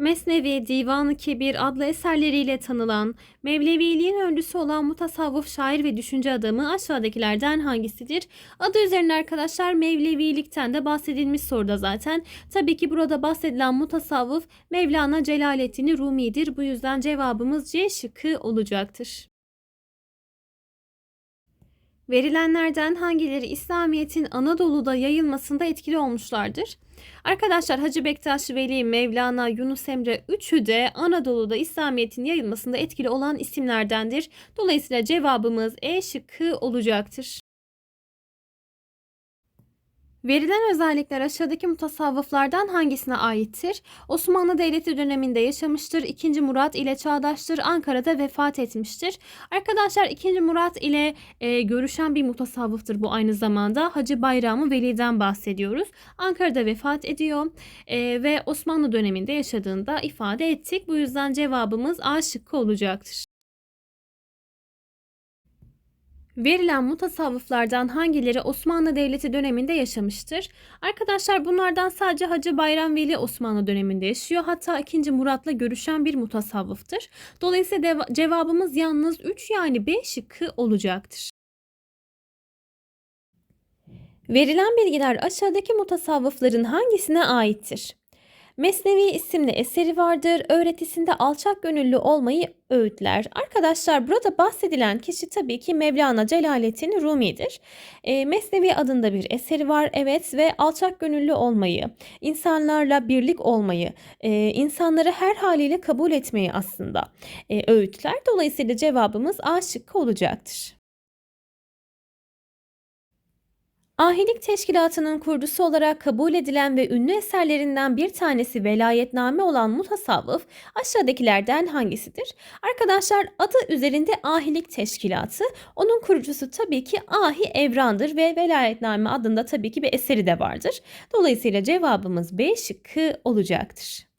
Mesnevi, Divan-ı Kebir adlı eserleriyle tanınan, Mevleviliğin öncüsü olan mutasavvıf şair ve düşünce adamı aşağıdakilerden hangisidir? Adı üzerine arkadaşlar Mevlevilikten de bahsedilmiş soruda zaten. Tabii ki burada bahsedilen mutasavvıf Mevlana Celaleddin Rumi'dir. Bu yüzden cevabımız C şıkkı olacaktır. Verilenlerden hangileri İslamiyet'in Anadolu'da yayılmasında etkili olmuşlardır? Arkadaşlar Hacı Bektaş Veli, Mevlana, Yunus Emre üçü de Anadolu'da İslamiyet'in yayılmasında etkili olan isimlerdendir. Dolayısıyla cevabımız E şıkkı olacaktır. Verilen özellikler aşağıdaki mutasavvıflardan hangisine aittir? Osmanlı Devleti döneminde yaşamıştır. 2. Murat ile çağdaştır. Ankara'da vefat etmiştir. Arkadaşlar 2. Murat ile e, görüşen bir mutasavvıftır bu aynı zamanda. Hacı Bayramı Veli'den bahsediyoruz. Ankara'da vefat ediyor e, ve Osmanlı döneminde yaşadığında ifade ettik. Bu yüzden cevabımız A şıkkı olacaktır. Verilen mutasavvıflardan hangileri Osmanlı Devleti döneminde yaşamıştır? Arkadaşlar bunlardan sadece Hacı Bayram Veli Osmanlı döneminde yaşıyor. Hatta 2. Murat'la görüşen bir mutasavvıftır. Dolayısıyla cevabımız yalnız 3 yani B şıkkı olacaktır. Verilen bilgiler aşağıdaki mutasavvıfların hangisine aittir? Mesnevi isimli eseri vardır. Öğretisinde alçak gönüllü olmayı öğütler. Arkadaşlar burada bahsedilen kişi tabii ki Mevlana Celaleddin Rumi'dir. E, Mesnevi adında bir eseri var evet ve alçak gönüllü olmayı, insanlarla birlik olmayı, e, insanları her haliyle kabul etmeyi aslında e, öğütler. Dolayısıyla cevabımız A şıkkı olacaktır. Ahilik Teşkilatı'nın kurucusu olarak kabul edilen ve ünlü eserlerinden bir tanesi velayetname olan mutasavvıf aşağıdakilerden hangisidir? Arkadaşlar adı üzerinde Ahilik Teşkilatı, onun kurucusu tabii ki Ahi Evran'dır ve velayetname adında tabii ki bir eseri de vardır. Dolayısıyla cevabımız B şıkkı olacaktır.